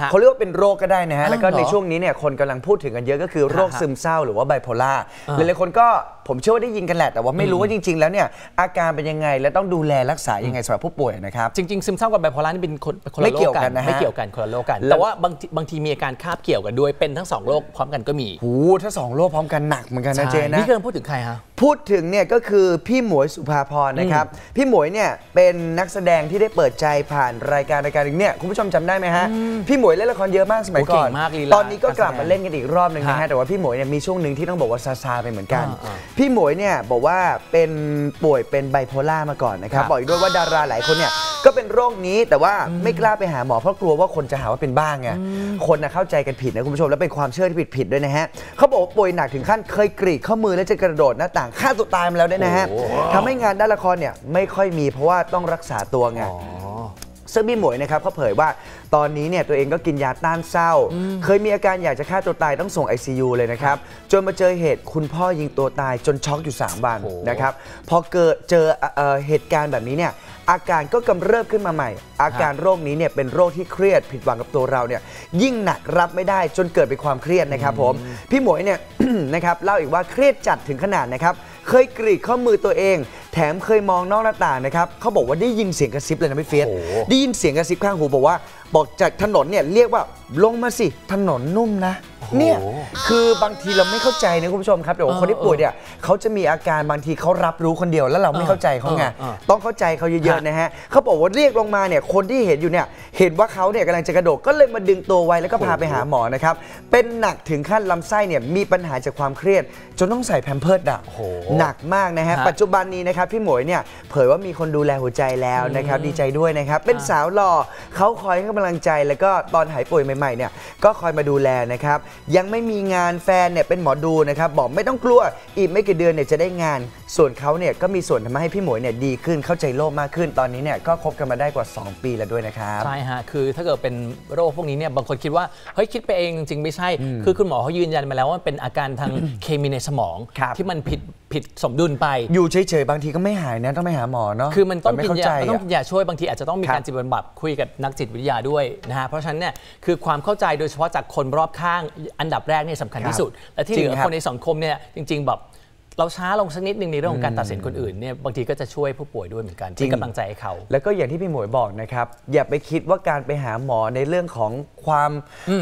ฮะเขาเรียกว่าเป็นโรคก็ได้นะฮะอ้าวแล้วก็เหรอในช่วงนี้เนี่ยคนกำลังพูดถึงกันเยอะก็คือโรคฮะซึมเศร้าหรือว่าไบโพล่าอ่าหลายๆคนก็ ผมเชื่อว่าได้ยินกันแหละ แต่ว่าไม่รู้ว่าจริง ๆ แล้วเนี่ยอาการเป็นยังไงและต้องดูแลรักษายังไงสำหรับผู้ป่วยนะครับจริงๆซึมเศร้ากับไบโพล่านี่เป็นคนคนไม่ละโรเกี่คยวกักันนนะฮะไม่เกี่ยวกันคนละโรคกันแล้วแต่ว่าบางทีบางทีมีอาการคาบเกี่ยวกันด้วยเป็นทั้งสองโรคพร้อมกันก็มีหูถ้าสองโรคพร้อมกันหนักเหมือนกันนะใช่เจนะนี่กำลังพูดถึงใครฮะพูดถึงเนี่ยก็คือพี่หมวยสุภาพรนะครับพี่หมวยเนี่ยเป็นนักแสดงที่ได้เปิดใจผ่านรายการรายการหนึงเนี่ยคุณผู้ชมจำได้ไหมฮะพี่หมวยเล่นละครเยอะมากสมัยโอ้ก่อนเก่งมากลีลาตอนนี้ก็กลับการแสดงมาเล่นกันอีกรอบหนึ่งนะฮะฮะแต่ว่าพี่หมวยเนี่ยมีช่วงหนึ่งที่ต้องบอกว่าซาซาไปเหมือนกันอ่าพี่หมวยเนี่ยบอกว่าเป็นป่วยเป็นไบโพล่ามาก่อนนะครับครับ บอกอีกด้วยว่าดาราหลายคนเนี่ยก็เป็นโรคนี้แต่ว่าไม่กล้าไปหาหมอเพราะกลัวว่าคนจะหาว่าเป็นบ้าไงคนนะเข้าใจกันผิดนะคุณผู้ชมแล้วเป็นความเชื่อที่ผิดๆด้วยนะฮะเขาบอกว่าป่วยหนักถึงขั้นเคยกรีดข้อมือแล้วจะกระโดดหน้าต่างฆ่าตัวตายมาแล้วด้วยนะฮะโอ้โหทำให้งานด้านละครเนี่ยไม่ค่อยมีเพราะว่าต้องรักษาตัวไงอ๋อ ซึ่งพี่หมวยนะครับเขาเผยว่าตอนนี้เนี่ยตัวเองก็กินยาต้านเศร้า เคยมีอาการอยากจะฆ่าตัวตายต้องส่ง ICU เลยนะครับ จนมาเจอเหตุคุณพ่อยิงตัวตายจนช็อกอยู่ 3 วันโอ้โหนะครับ พอเกิดเจอเอ่อเอ่อเหตุการณ์แบบนี้เนี่ยอาการก็กำเริบขึ้นมาใหม่ อาการโรคนี้เนี่ยเป็นโรคที่เครียดผิดหวังกับตัวเราเนี่ยยิ่งหนักรับไม่ได้จนเกิดเป็นความเครียดนะครับผมพี่หมวยเนี่ยนะครับเล่าอีกว่าเครียดจัดถึงขนาดนะครับเคยกรีดข้อมือตัวเองแถมเคยมองนอกหน้าต่างนะครับเขาบอกว่าได้ยินเสียงกระซิบเลยนะพี่เฟียสโอ้โหได้ยินเสียงกระซิบข้างหูบอกว่า บอกจากถนนเนี่ยเรียกว่าลงมาสิถนนนุ่มนะเนี่ยคือบางทีเราไม่เข้าใจนะคุณผู้ชมครับแต่ว่าเออคนที่ป่วยเนี่ยเขาจะมีอาการบางทีเขารับรู้คนเดียวแล้วเราไม่เข้าใจเขาไงเออเออต้องเข้าใจเขาเยอะๆนะฮะเขาบอกว่าเรียกลงมาเนี่ยคนที่เห็นอยู่เนี่ยเห็นว่าเขาเนี่ยกำลังจะกระโดดก็เลยมาดึงตัวไว้แล้วก็พาไปหาหมอนะครับเป็นหนักถึงขั้นลำไส้เนี่ยมีปัญหาจากความเครียด จนต้องใส่แพมเพิร์ดอะโอ้โหหนักมากนะฮะฮะปัจจุบันนี้นะครับพี่หมวยเนี่ยเผยว่ามีคนดูแลหัวใจแล้วนะครับดีใจด้วยนะครับเป็นสาวหล่อเขาคอยให้กำลังใจแล้วก็ตอนหายป่วยใหม่ๆเนี่ยก็คอยมาดูแลนะครับยังไม่มีงานแฟนเนี่ยเป็นหมอดูนะครับบอกไม่ต้องกลัวอีกไม่กี่เดือนเนี่ยจะได้งาน ส่วนเขาเนี่ยก็มีส่วนทำให้พี่หมวยเนี่ยดีขึ้นเข้าใจโลกมากขึ้น ตอนนี้เนี่ยก็คบกันมาได้กว่า 2 ปีแล้วด้วยนะครับใช่ฮะคือถ้าเกิดเป็นโรคพวกนี้เนี่ยบางคนคิดว่าเฮ้ยคิดไปเองจริงๆไม่ใช่ คือคุณหมอเขายืนยันมาแล้วว่ามันเป็นอาการทางเคมีในสมองครับที่มันผิด ผิดสมดุลไป อยู่เฉยๆบางทีก็ไม่หายนะต้องไปหาหมอเนาะคือมันต้องไกินเข้ยาใจมันต้องอะกินยาช่วยบางทีอาจจะต้องมีครับการจิตบำบัดคุยกับนักจิตวิทยาด้วยนะฮะเพราะฉะนั้นเนี่ยคือความเข้าใจโดยเฉพาะจากคนรอบข้างอันดับแรกเนี่ยสำคัญครับที่สุด และที่จริเหงลือครับคนในสังคมเนี่ยจริง ๆ แบบ เราช้าลงสักนิดหนึ่งในเรื่องของการตัดสินคนอื่นเนี่ยบางทีก็จะช่วยผู้ป่วยด้วยเหมือนกันจริเป็นงกำลังใจให้เขา แล้วก็อย่างที่พี่หมวยบอกนะครับ อย่าไปคิดว่าการไปหาหมอในเรื่องของความ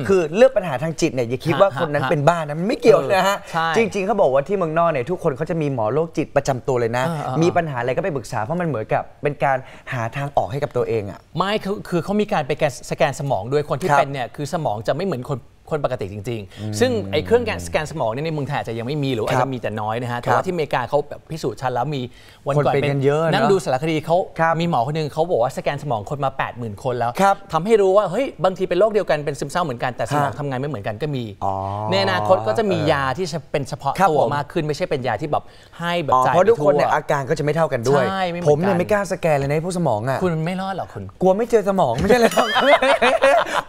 คือเรื่องปัญหาทางจิตเนี่ยอย่าคิดว่าฮะคนนั้นฮะเป็นบ้านะมันไม่เกี่ยวนะฮะเออใช่จริง ๆเขาบอกว่าที่เมืองนอกเนี่ยทุกคนเขาจะมีหมอโรคจิตประจำตัวเลยนะเออเออมีปัญหาอะไรก็ไปปรึกษาเพราะมันเหมือนกับเป็นการหาทางออกให้กับตัวเองอะไม่คือคือเขามีการไปแกนสแกนสมองด้วยคนที่ครับเป็นเนี่ยคือสมองจะไม่เหมือนคน คนปกติจริง ๆ ซึ่งไอ้เครื่องแกนสแกนสมองเนี่ยในเมืองไทยอาจจะยังไม่มีหรืออาจครัจะบมีแต่น้อยนะฮะ แต่ครับว่าที่อเมริกาเขาแบบพิสูจน์ชัดแล้วมีวันคนก่อนเป็นกันเยอะเนอะนั่งดูสารคดีเขาครับมีหมอคนหนึงเขาบอกว่าสแกนสมองคนมา 80,000 คนแล้วครับทำให้รู้ว่าเฮ้ยบางทีเป็นโรคเดียวกันเป็นซึมเศร้าเหมือนกันแต่สมองฮะทำงานไม่เหมือนกันก็มีอ๋อในอนาคตก็จะมียาที่จะเป็นเฉพาะครับตัวผมมากขึ้นไม่ใช่เป็นยาที่แบบให้แบบอ๋อจ่ายเพราะไปทุกคนทั่วเนี่ยอาการก็จะไม่เท่ากันด้วยใช่ไม่เหมืผอนมเนี่ยกันไม่กล้าสแกนเลยนะพวกสมองอะคุณไม่รอดหรอกคุณกลัวไม่เจอสมองไม่ใช่เลยหรอก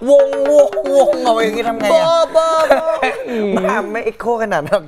วงวงวงเอาอย่างงี้ทำไงบ้าอะบ้าบ้าไม่ไม่เอ็กโคขนาดนั้น